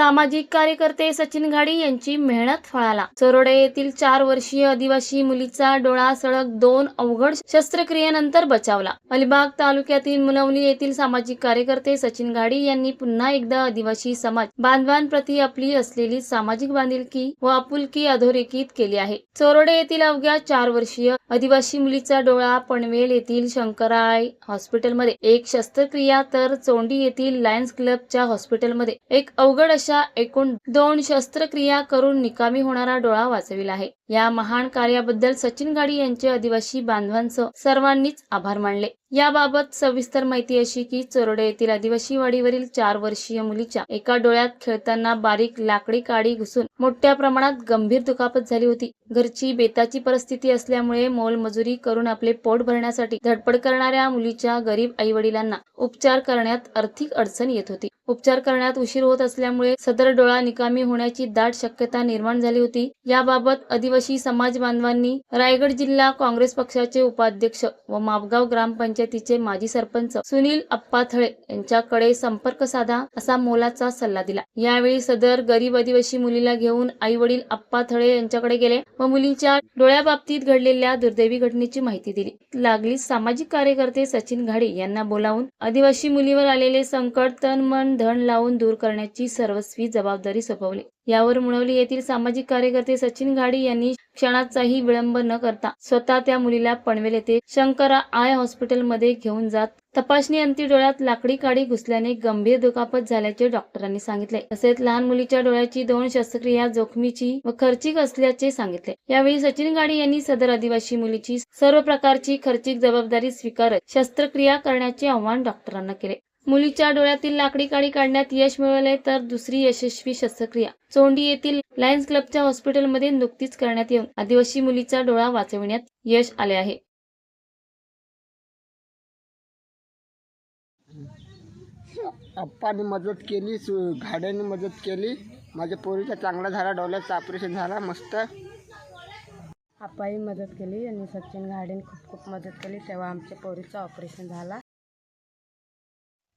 सामाजिक कार्यकर्ते सचिन घाडी यांची मेहनत फळाला. चरोडे येथील चार वर्षीय आदिवासी मुलीचा डोळा सळग दोन अवघड शस्त्रक्रियेनंतर बचावला. अलिबाग तालुक्यातील मुलवली येथील सामाजिक कार्यकर्ते सचिन घाडी यांनी पुन्हा एकदा आदिवासी समाज बांधवांप्रती आपली असलेली सामाजिक बांधिलकी व आपुलकी अधोरेखित केली आहे. चोरडे येथील अवघ्या चार वर्षीय आदिवासी मुलीचा डोळा पनवेल येथील शंकराय हॉस्पिटलमध्ये. एक शस्त्रक्रिया तर चोंडी येथील लायन्स क्लबच्या हॉस्पिटलमध्ये. एक अवघड अशा एकूण दोन शस्त्रक्रिया करून निकामी होणारा डोळा वाचविला आहे. या महान कार्याबद्दल सचिन गाडी यांचे आदिवासी बांधवांसह सर्वांनीच आभार मानले. याबाबत सविस्तर माहिती अशी की चोरडे येथील आदिवासी वाडीवरील चार वर्षीय मुलीच्या एका डोळ्यात खेळताना बारीक लाकडी काडी घुसून मोठ्या प्रमाणात गंभीर दुखापत झाली होती. घरची बेताची परिस्थिती असल्यामुळे मोलमजुरी करून आपले पोट भरण्यासाठी धडपड करणाऱ्या मुलीच्या गरीब आई वडिलांना उपचार करण्यात आर्थिक अडचण येत होती. उपचार करण्यात उशीर होत असल्यामुळे सदर डोळा निकामी होण्याची दाट शक्यता निर्माण झाली होती. याबाबत आदिवासी समाज बांधवांनी रायगड जिल्हा काँग्रेस पक्षाचे उपाध्यक्ष व मापगाव ग्रामपंचायत पंचायतीचे माजी सरपंच सुनील अप्पाथळे यांच्याकडे संपर्क साधा असा मोलाचा सल्ला दिला. यावेळी सदर गरीब आदिवासी मुलीला घेऊन आई वडील अप्पाथळे यांच्याकडे गेले व मुलीच्या डोळ्याबाबतीत घडलेल्या दुर्दैवी घटनेची माहिती दिली. लागली सामाजिक कार्यकर्ते सचिन घाडे यांना बोलावून आदिवासी मुलीवर आलेले संकट तन मन धन लावून दूर करण्याची सर्वस्वी जबाबदारी सोपवली. यावर मुळवली येथील सामाजिक कार्यकर्ते सचिन घाडी यांनी क्षणाचाही विलंब न करता स्वतः त्या मुलीला पनवेल येथे शंकरा आय हॉस्पिटलमध्ये घेऊन जात तपासणी अंती डोळ्यात लाकडी काडी घुसल्याने गंभीर दुखापत झाल्याचे डॉक्टरांनी सांगितले. तसेच लहान मुलीच्या डोळ्याची दोन शस्त्रक्रिया जोखमीची व खर्चिक असल्याचे सांगितले. यावेळी सचिन गाडी यांनी सदर आदिवासी मुलीची सर्व प्रकारची खर्चिक जबाबदारी स्वीकारत शस्त्रक्रिया करण्याचे आवाहन डॉक्टरांना केले. मुलीच्या डोळ्यातील लाकडी काडी काढण्यात यश मिळवले तर दुसरी यशस्वी शस्त्रक्रिया. चोंडी येथील लायन्स क्लबच्या हॉस्पिटलमध्ये नुकतीच करण्यात येऊन आदिवासी मुलीचा डोळा वाचविण्यात यश आले आहे. अप्पाने मदत केली सु- घाड्याने मदत केली. माझ्या पोरीचा चांगला झाला डोळ्याचा ऑपरेशन झाला मस्त. आपाई मदत केली आणि सचिन घाडेन खूप खूप मदत केली. तेव्हा आमच्या पोरीचं ऑपरेशन झाला.